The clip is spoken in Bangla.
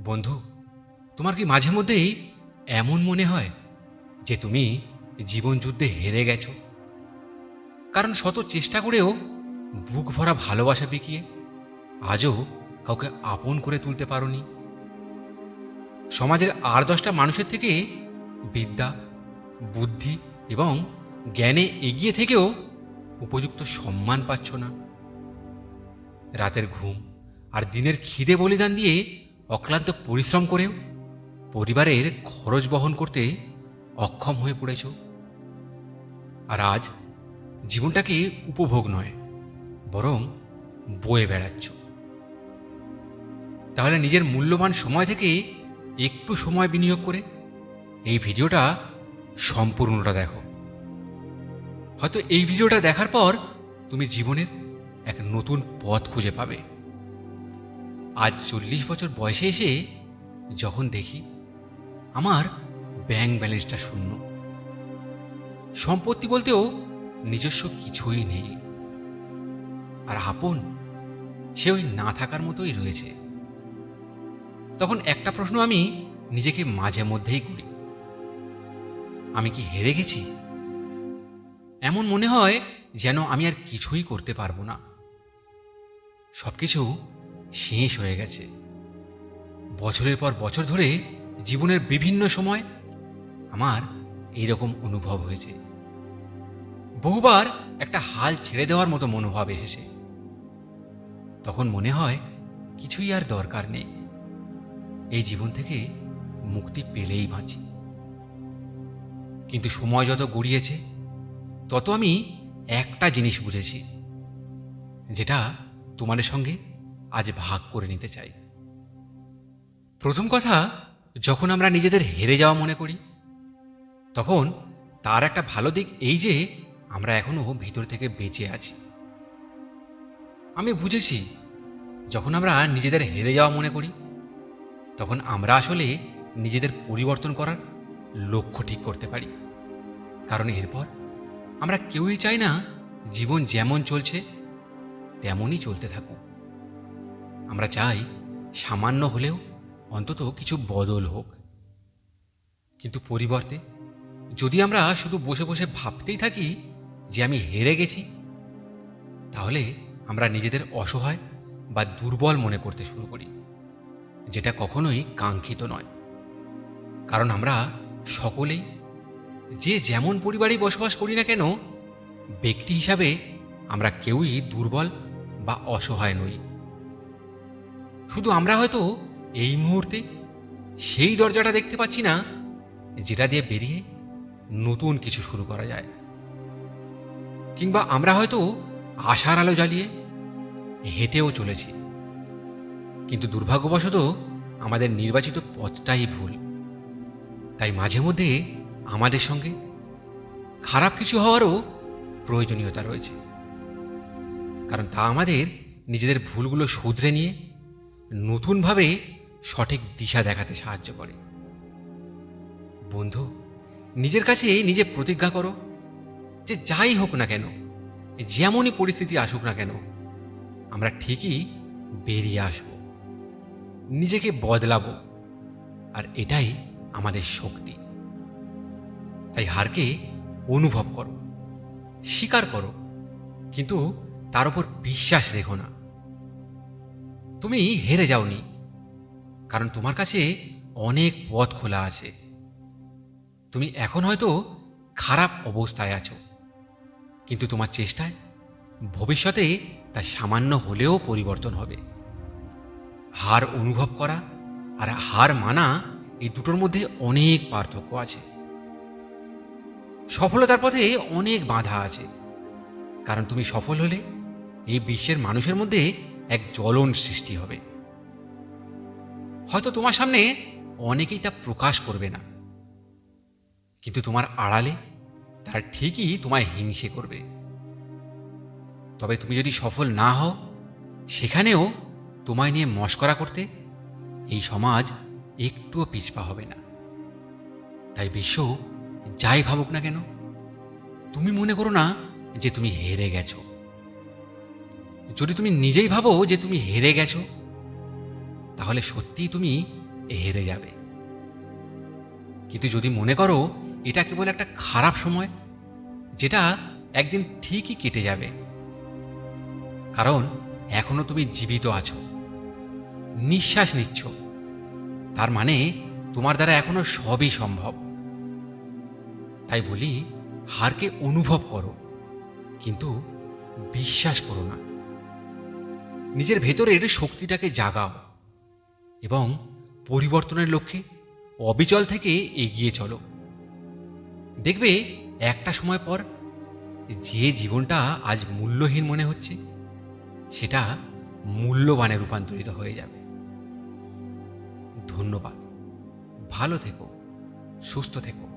বন্ধু, তোমার কি মাঝে মধ্যেই এমন মনে হয় যে তুমি জীবন যুদ্ধে হেরে গেছো? কারণ শত চেষ্টা করেও বুক ভরা ভালোবাসা বিকিয়ে আজও কাউকে আপন করে তুলতে পারোনি। সমাজের আর দশটা মানুষের থেকে বিদ্যা, বুদ্ধি এবং জ্ঞানে এগিয়ে থেকেও উপযুক্ত সম্মান পাচ্ছ না। রাতের ঘুম আর দিনের খিদে বলিদান দিয়ে অক্লান্ত পরিশ্রম করেও পরিবারের খরচ বহন করতে অক্ষম হয়ে পড়েছ। আর আজ জীবনটাকে উপভোগ নয়, বরং বয়ে বেড়াচ্ছ। তাহলে নিজের মূল্যবান সময় থেকে একটু সময় বিনিয়োগ করে এই ভিডিওটা সম্পূর্ণটা দেখো। হয়তো এই ভিডিওটা দেখার পর তুমি জীবনের এক নতুন পথ খুঁজে পাবে। আজ চল্লিশ বছর বয়সে এসে যখন দেখি আমার ব্যাংক ব্যালেন্সটা শূন্য। সম্পত্তি বলতেও নিজস্ব কিছুই নেই। আর আপন, সে ওই না থাকার মতোই রয়েছে। তখন একটা প্রশ্ন আমি নিজেকে মাঝে মধ্যেই করি। আমি কি হেরে গেছি? এমন মনে হয় যেন আমি আর কিছুই করতে পারব না। সবকিছু শেষ হয়ে গেছে। বছরের পর বছর ধরে জীবনের বিভিন্ন সময় আমার এইরকম অনুভব হয়েছে। বহুবার একটা হাল ছেড়ে দেওয়ার মতো মনোভাব এসেছে। তখন মনে হয় কিছুই আর দরকার নেই। এই জীবন থেকে মুক্তি পেলেই বাঁচি। কিন্তু সময় যত গড়িয়েছে, তত আমি একটা জিনিস বুঝেছি, যেটা তোমাদের সঙ্গে আজ ভাগ করে নিতে চাই। প্রথম কথা, যখন আমরা নিজেদের হেরে যাওয়া মনে করি, তখন তার একটা ভালো দিক এই যে, আমরা এখনও ভিতর থেকে বেঁচে আছি। আমি বুঝেছি, যখন আমরা নিজেদের হেরে যাওয়া মনে করি, তখন আমরা আসলে নিজেদের পরিবর্তন করার লক্ষ্য ঠিক করতে পারি। কারণ এরপর আমরা কেউই চাই না, জীবন যেমন চলছে, তেমনই চলতে থাকুক। আমরা চাই সামান্য হলেও অন্তত কিছু বদল হোক। কিন্তু পরিবর্তে, যদি আমরা শুধু বসে বসে ভাবতেই থাকি যে আমি হেরে গেছি, তাহলে আমরা নিজেদের অসহায় বা দুর্বল মনে করতে শুরু করি, যেটা কখনোই কাঙ্ক্ষিত নয়। কারণ আমরা সকলেই যে যেমন পরিবারেই বসবাস করি না কেন, ব্যক্তি হিসাবে আমরা কেউই দুর্বল বা অসহায় নই। শুধু আমরা হয়তো এই মুহূর্তে সেই দরজাটা দেখতে পাচ্ছি না, যেটা দিয়ে বেরিয়ে নতুন কিছু শুরু করা যায়। কিংবা আমরা হয়তো আশার আলো জ্বালিয়ে হেঁটেও চলেছি। কিন্তু দুর্ভাগ্যবশত আমাদের নির্বাচিত পথটাই ভুল। তাই মাঝে মধ্যে আমাদের সঙ্গে খারাপ কিছু হওয়ারও প্রয়োজনীয়তা রয়েছে। কারণ তা আমাদের নিজেদের ভুলগুলো শুধরে নিয়ে নতুনভাবে সঠিক দিশা দেখাতে সাহায্য করে। বন্ধু, নিজের কাছে নিজে প্রতিজ্ঞা করো যে যাই হোক না কেন, যেমনই পরিস্থিতি আসুক না কেন, আমরা ঠিকই বেরিয়ে আসব। নিজেকে বদলাবো, আর এটাই আমাদের শক্তি। তাই হারকে অনুভব করো, স্বীকার করো, কিন্তু তার উপর বিশ্বাস রেখো না। তুমি হেরে যাওনি। কারণ তোমার কাছে অনেক পথ খোলা আছে। তুমি এখন হয়তো খারাপ অবস্থায় আছো। কিন্তু তোমার চেষ্টায় ভবিষ্যতে তা সামান্য হলেও পরিবর্তন হবে। হার অনুভব করা আর হার মানা এই দুটোর মধ্যে অনেক পার্থক্য আছে। সফলতার পথে অনেক বাধা আছে। কারণ তুমি সফল হলে এই বিশ্বের মানুষের মধ্যে এক জ্বলন সৃষ্টি হবে। হয়তো তোমার সামনে অনেকেই তা প্রকাশ করবে না। কিন্তু তোমার আড়ালে তারা ঠিকই তোমায় হিংসে করবে। তবে তুমি যদি সফল না হও, সেখানেও তোমায় নিয়ে মস্করা করতে এই সমাজ একটুও পিছপা হবে না। তাই বিশ্ব যাই ভাবুক না কেন, তুমি মনে করো না যে তুমি হেরে গেছো। যদি তুমি নিজেই ভাবো যে তুমি হেরে গেছো, তাহলে সত্যিই তুমি হেরে যাবে। কিন্তু যদি মনে করো এটা কেবল একটা খারাপ সময়, যেটা একদিন ঠিকই কেটে যাবে। কারণ এখনও তুমি জীবিত আছো, নিঃশ্বাস নিচ্ছ। তার মানে তোমার দ্বারা এখনও সবই সম্ভব। তাই বলি, হারকে অনুভব করো, কিন্তু বিশ্বাস করো না। নিজের ভেতরের শক্তিটাকে জাগাও এবং পরিবর্তনের লক্ষ্যে অবিচল থেকে এগিয়ে চলো। দেখবে একটা সময় পর যে জীবনটা আজ মূল্যহীন মনে হচ্ছে, সেটা মূল্যবানে রূপান্তরিত হয়ে যাবে। ধন্যবাদ। ভালো থেকো, সুস্থ থেকো।